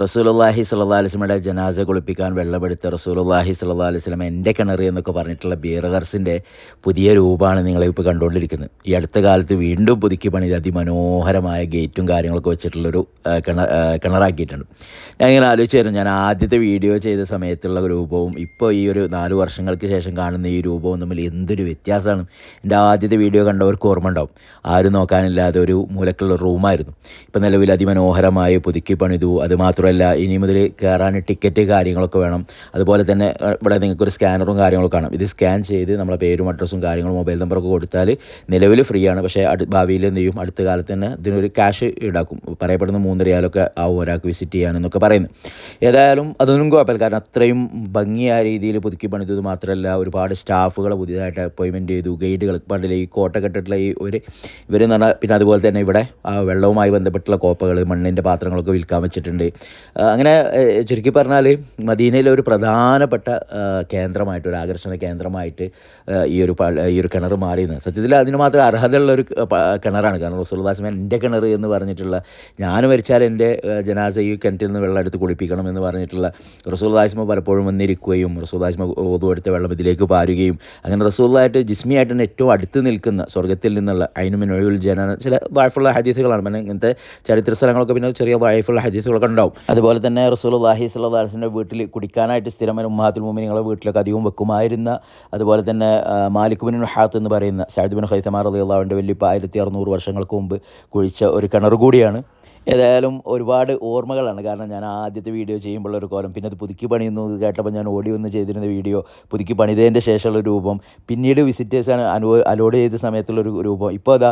റസൂലുള്ളാഹി സ്വല്ലല്ലാഹി അലൈഹി വസല്ലമയുടെ ജനാസ കുളിപ്പിക്കാൻ വെള്ളമെടുത്ത റസൂലുള്ളാഹി സ്വല്ലല്ലാഹി അലൈഹി വസല്ലം എന്റെ കിണർ എന്നൊക്കെ പറഞ്ഞിട്ടുള്ള ബീറഗർസിന്റെ പുതിയ രൂപമാണ് നിങ്ങളിപ്പോൾ കണ്ടുകൊണ്ടിരിക്കുന്നത്. ഈ അടുത്ത കാലത്ത് വീണ്ടും പുതുക്കി പണിത് അതിമനോഹരമായ ഗേറ്റും കാര്യങ്ങളൊക്കെ വെച്ചിട്ടുള്ളൊരു കിണ ഞാൻ കിണറാക്കിയിട്ടുണ്ട്. ഞാനിങ്ങനെ ആലോചിച്ചായിരുന്നു ഞാൻ ആദ്യത്തെ വീഡിയോ ചെയ്ത സമയത്തുള്ള രൂപവും ഇപ്പോൾ ഈ ഒരു നാല് വർഷങ്ങൾക്ക് ശേഷം കാണുന്ന ഈ രൂപവും തമ്മിൽ എന്തൊരു വ്യത്യാസമാണ്. എന്റെ ആദ്യത്തെ വീഡിയോ കണ്ടവർക്ക് ഓർമ്മ ഉണ്ടാവും. ആരും നോക്കാനില്ലാതെ ഒരു മൂലക്കുള്ള റൂമായിരുന്നു. ഇപ്പം നിലവിൽ അതിമനോഹരമായ പുതുക്കി പണിതു അത് മാത്രമല്ല ഇനി മുതൽ കയറാൻ ടിക്കറ്റ് കാര്യങ്ങളൊക്കെ വേണം. അതുപോലെ തന്നെ ഇവിടെ ഇവിടെ നിങ്ങൾക്കൊരു സ്കാനറും കാര്യങ്ങളൊക്കെ കാണും. ഇത് സ്കാൻ ചെയ്ത് നമ്മളെ പേരും അഡ്രസ്സും കാര്യങ്ങളും മൊബൈൽ നമ്പറൊക്കെ കൊടുത്താൽ നിലവിൽ ഫ്രീ ആണ്. പക്ഷേ ഭാവിയിൽ എന്ത് ചെയ്യും? അടുത്ത കാലത്ത് തന്നെ ഇതിനൊരു ക്യാഷ് ഈടാക്കും. പറയപ്പെടുന്ന മൂന്ന് റിയാലൊക്കെ ആവും ഒരാൾക്ക് വിസിറ്റ് ചെയ്യാനെന്നൊക്കെ പറയുന്നു ഏതായാലും അതൊന്നും കുഴപ്പമില്ല. കാരണം അത്രയും ഭംഗിയായ രീതിയിൽ പുതുക്കി പണിതത് മാത്രമല്ല ഒരുപാട് സ്റ്റാഫുകളെ പുതിയതായിട്ട് അപ്പോയിൻമെന്റ് ചെയ്തു ഗൈഡുകൾ പണ്ടില്ല ഈ കോട്ട കെട്ടിട്ടുള്ള ഈ ഒരു ഇവരെന്ന് പറഞ്ഞാൽ പിന്നെ അതുപോലെ തന്നെ ഇവിടെ വെള്ളവുമായി ബന്ധപ്പെട്ടുള്ള കോപ്പകൾ മണ്ണിന്റെ പാത്രങ്ങളൊക്കെ വിൽക്കാൻ വെച്ചിട്ടുണ്ട്. അങ്ങനെ ചുരുക്കി പറഞ്ഞാൽ മദീനയിലെ ഒരു പ്രധാനപ്പെട്ട കേന്ദ്രമായിട്ട് ഒരു ആകർഷണ കേന്ദ്രമായിട്ട് ഈ ഒരു ഈ ഒരു കിണർ മാറിയെന്ന്. സത്യത്തിൽ അതിന് മാത്രം അർഹതയുള്ള ഒരു കിണറാണ്. കാരണം റസൂൽദാസ്മൻ എന്റെ കിണർ എന്ന് പറഞ്ഞിട്ടുള്ള ഞാൻ മരിച്ചാൽ എന്റെ ജനാസ ഈ കിണറ്റിൽ നിന്ന് വെള്ളം എടുത്ത് കുളിപ്പിക്കണം എന്ന് പറഞ്ഞിട്ടുള്ള റസൂൽദാസ്മ പലപ്പോഴും വന്നിരിക്കുകയും റസൂൽദാസ്മ ഓതു എടുത്ത വെള്ളം ഇതിലേക്ക് പാരുകയും അങ്ങനെ റസൂലായിട്ട് ജിസ്മിയായിട്ട് തന്നെ ഏറ്റവും അടുത്ത് നിൽക്കുന്ന സ്വർഗത്തിൽ നിന്നുള്ള അതിനുമിനൊഴിൽ ജനന ചില വായ്പുള്ള ഹദീസുകളാണ്. പിന്നെ ഇങ്ങനത്തെ ചരിത്ര സ്ഥലങ്ങളൊക്കെ പിന്നെ ചെറിയ വായ്പുള്ള ഹദീസുകളൊക്കെ ഉണ്ടാവും. അതുപോലെ തന്നെ റസൂൽ അള്ളാഹി സ്വലാസിന്റെ വീട്ടിൽ കുടിക്കാനായിട്ട് സ്ഥിരമായി ഉമ്മാത്തുൽ മുമിനിങ്ങളെ വീട്ടിലൊക്കെ അധികവും വെക്കുമായിരുന്ന അതുപോലെ തന്നെ മാലിക് ബിൻ ഹാത്ത് എന്ന് പറയുന്ന സാദ് ബിൻ ഹൈത്തമാർ അള്ളാഹുവിന്റെ വലിയ ആയിരത്തി അറുന്നൂറ് വർഷങ്ങൾക്ക് മുമ്പ് കുഴിച്ച ഒരു കിണർ കൂടിയാണ്. ഏതായാലും ഒരുപാട് ഓർമ്മകളാണ്. കാരണം ഞാൻ ആദ്യത്തെ വീഡിയോ ചെയ്യുമ്പോൾ ഒരു കോലം പിന്നെ അത് പുതുക്കി പണിയുന്നു. കേട്ടപ്പോൾ ഞാൻ ഓടി വന്ന് ചെയ്തിരുന്ന വീഡിയോ പുതുക്കി പണിതതിന്റെ ശേഷമുള്ള രൂപം പിന്നീട് വിസിറ്റേഴ്സാണ് അനു അലോഡ് ചെയ്ത സമയത്തുള്ള ഒരു രൂപം. ഇപ്പോൾ അതാ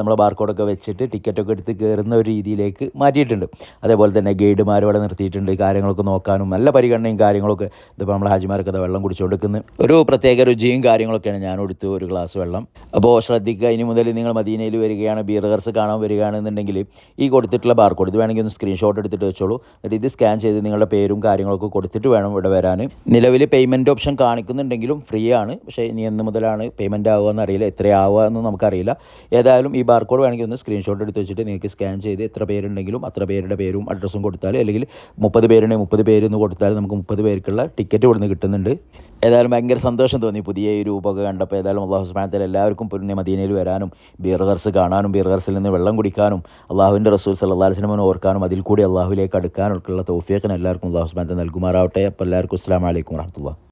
നമ്മളെ ബാർക്കോഡൊക്കെ വെച്ചിട്ട് ടിക്കറ്റൊക്കെ എടുത്ത് കയറുന്ന ഒരു രീതിയിലേക്ക് മാറ്റിയിട്ടുണ്ട്. അതേപോലെ തന്നെ ഗൈഡുമാർ ഇവിടെ നിർത്തിയിട്ടുണ്ട്. കാര്യങ്ങളൊക്കെ നോക്കാനും നല്ല പരിഗണനയും കാര്യങ്ങളൊക്കെ ഇതിപ്പോൾ നമ്മളെ ഹാജിമാരൊക്കെ അത് വെള്ളം കുടിച്ചു കൊടുക്കുന്നത് ഒരു പ്രത്യേക രുചിയും കാര്യങ്ങളൊക്കെയാണ് ഞാൻ എടുത്തു ഒരു ഗ്ലാസ് വെള്ളം. അപ്പോൾ ശ്രദ്ധിക്കുക ഇനി മുതൽ നിങ്ങൾ മദീനയിൽ വരികയാണ് ബീർഗർസ് കാണാൻ വരികയാണെന്നുണ്ടെങ്കിൽ ഈ കൊടുത്തിട്ടുള്ള ബാർകോഡ് ഇത് വേണമെങ്കിൽ ഒന്ന് സ്ക്രീൻഷോട്ട് എടുത്തിട്ട് വെച്ചോളൂ. എന്നിട്ട് ഇത് സ്കാൻ ചെയ്ത് നിങ്ങളുടെ പേരും കാര്യങ്ങളൊക്കെ കൊടുത്തിട്ട് വേണം ഇവിടെ വരാൻ. നിലവിൽ പേയ്മെന്റ് ഓപ്ഷൻ കാണിക്കുന്നുണ്ടെങ്കിലും ഫ്രീ ആണ്. പക്ഷേ ഇനി എന്ന് മുതലാണ് പേയ്മെന്റ് ആവുക എന്നറിയില്ല. എത്രയാവുക എന്ന് നമുക്കറിയില്ല. ഏതായാലും ഈ ബാർകോഡ് വേണമെങ്കിൽ ഒന്ന് സ്ക്രീൻഷോട്ട് എടുത്ത് വെച്ചിട്ട് നിങ്ങൾക്ക് സ്കാൻ ചെയ്ത് എത്ര പേരുണ്ടെങ്കിലും അത്ര പേരുടെ പേരും അഡ്രസ്സും കൊടുത്താൽ അല്ലെങ്കിൽ മുപ്പത് പേരുണ്ടെങ്കിൽ മുപ്പത് പേര് എന്ന് കൊടുത്താൽ നമുക്ക് മുപ്പത് പേർക്കുള്ള ടിക്കറ്റ് ഇവിടുന്ന് കിട്ടുന്നുണ്ട്. ഏതായാലും ഭയങ്കര സന്തോഷം തോന്നി. പുതിയ ഈ രൂപമൊക്കെ കണ്ടപ്പോൾ ഏതായാലും അള്ളാഹു ഹുസ്മാനത്തിൽ എല്ലാവർക്കും പുണ്യ മദീനയിൽ വരാനും ബീർഹർസ് കാണാനും ബീർഹർസിൽ നിന്ന് വെള്ളം കുടിക്കാനും അള്ളാഹുവിന്റെ റസൂൽ അലൈഹി വസല്ലമനെ ഓർക്കാനും അതിൽ കൂടി അള്ളാഹുലേക്ക് അടുക്കാനൊക്കെയുള്ള തൗഫീഖിന് എല്ലാവർക്കും അള്ളാഹു ഹുസ്മാനത്തെ നൽകുമാറാവട്ടെ. അപ്പോൾ എല്ലാവർക്കും അസ്സലാമു അലൈക്കും വറഹ്മത്തുള്ളാഹി